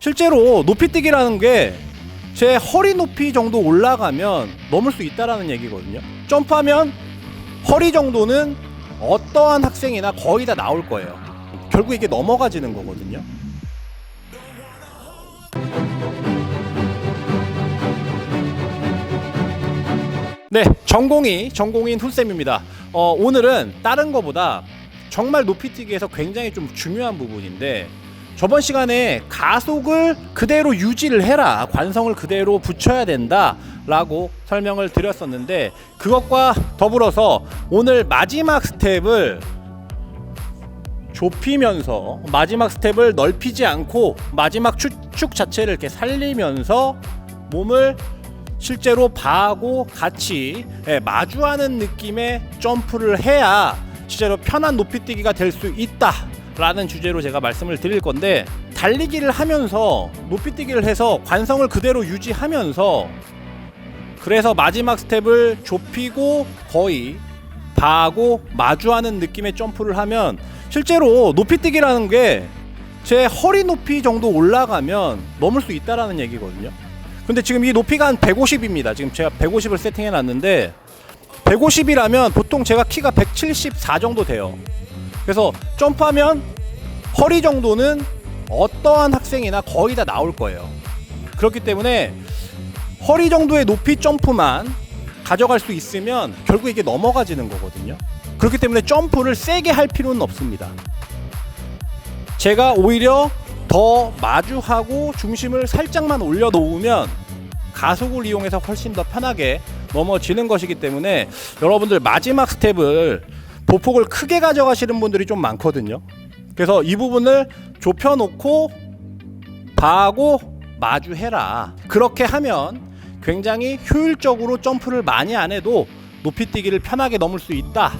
실제로 높이뛰기라는 게 제 허리 높이 정도 올라가면 넘을 수 있다라는 얘기거든요. 점프하면 허리 정도는 어떠한 학생이나 거의 다 나올 거예요. 결국 이게 넘어가지는 거거든요. 네, 전공이 전공인 훈쌤입니다. 어, 오늘은 다른 거보다 정말 높이뛰기에서 굉장히 좀 중요한 부분인데 저번 시간에 가속을 그대로 유지를 해라 관성을 그대로 붙여야 된다 라고 설명을 드렸었는데 그것과 더불어서 오늘 마지막 스텝을 좁히면서 마지막 스텝을 넓히지 않고 마지막 추축 자체를 이렇게 살리면서 몸을 실제로 바하고 같이 예, 마주하는 느낌의 점프를 해야 실제로 편한 높이뛰기가 될 수 있다 라는 주제로 제가 말씀을 드릴 건데 달리기를 하면서 높이뛰기를 해서 관성을 그대로 유지하면서 그래서 마지막 스텝을 좁히고 거의 바하고 마주하는 느낌의 점프를 하면 실제로 높이뛰기라는 게 제 허리 높이 정도 올라가면 넘을 수 있다라는 얘기거든요. 근데 지금 이 높이가 한 150입니다. 지금 제가 150을 세팅해 놨는데 150이라면 보통 제가 키가 174 정도 돼요. 그래서 점프하면 허리 정도는 어떠한 학생이나 거의 다 나올 거예요. 그렇기 때문에 허리 정도의 높이 점프만 가져갈 수 있으면 결국 이게 넘어가지는 거거든요. 그렇기 때문에 점프를 세게 할 필요는 없습니다. 제가 오히려 더 마주하고 중심을 살짝만 올려놓으면 가속을 이용해서 훨씬 더 편하게 넘어지는 것이기 때문에 여러분들 마지막 스텝을 보폭을 크게 가져가시는 분들이 좀 많거든요. 그래서 이 부분을 좁혀놓고 바하고 마주해라. 그렇게 하면 굉장히 효율적으로 점프를 많이 안 해도 높이뛰기를 편하게 넘을 수 있다.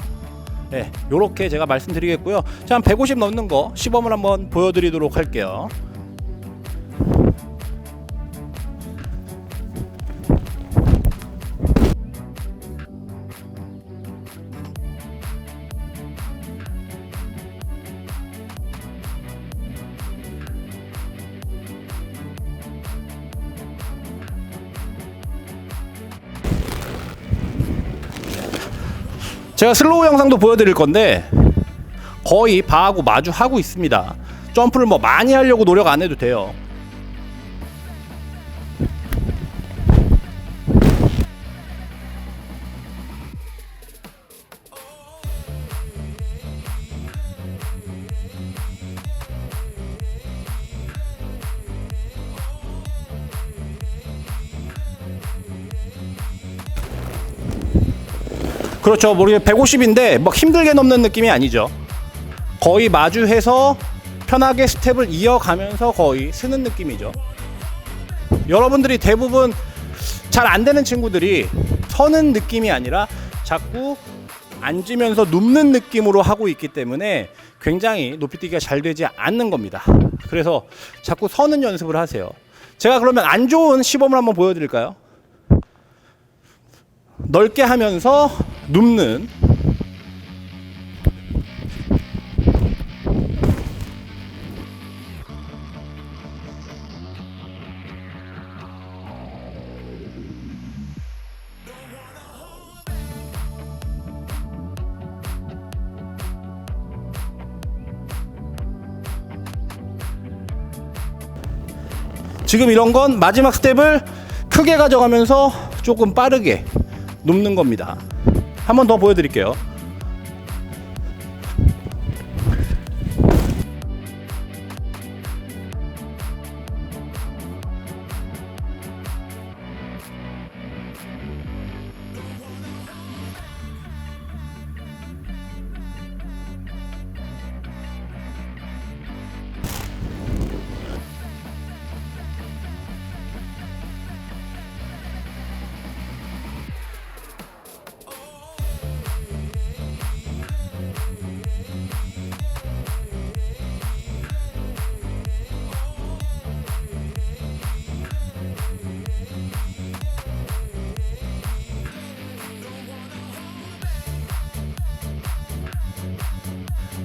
네, 요렇게 제가 말씀드리겠고요. 자, 한 150 넘는 거 시범을 한번 보여드리도록 할게요. 제가 슬로우 영상도 보여드릴 건데 거의 바하고 마주하고 있습니다. 점프를 뭐 많이 하려고 노력 안 해도 돼요. 그렇죠. 모르게 150인데 막 힘들게 넘는 느낌이 아니죠. 거의 마주해서 편하게 스텝을 이어가면서 거의 쓰는 느낌이죠. 여러분들이 대부분 잘 안 되는 친구들이 서는 느낌이 아니라 자꾸 앉으면서 눕는 느낌으로 하고 있기 때문에 굉장히 높이 뛰기가 잘 되지 않는 겁니다. 그래서 자꾸 서는 연습을 하세요. 제가 그러면 안 좋은 시범을 한번 보여드릴까요? 넓게 하면서 눕는 지금 이런 건 마지막 스텝을 크게 가져가면서 조금 빠르게 눕는 겁니다. 한 번 더 보여드릴게요.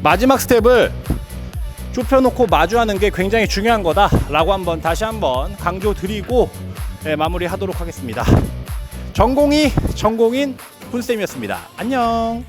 마지막 스텝을 좁혀놓고 마주하는 게 굉장히 중요한 거다라고 한번 다시 한번 강조 드리고 예, 마무리하도록 하겠습니다. 전공이 전공인 훈쌤이었습니다. 안녕.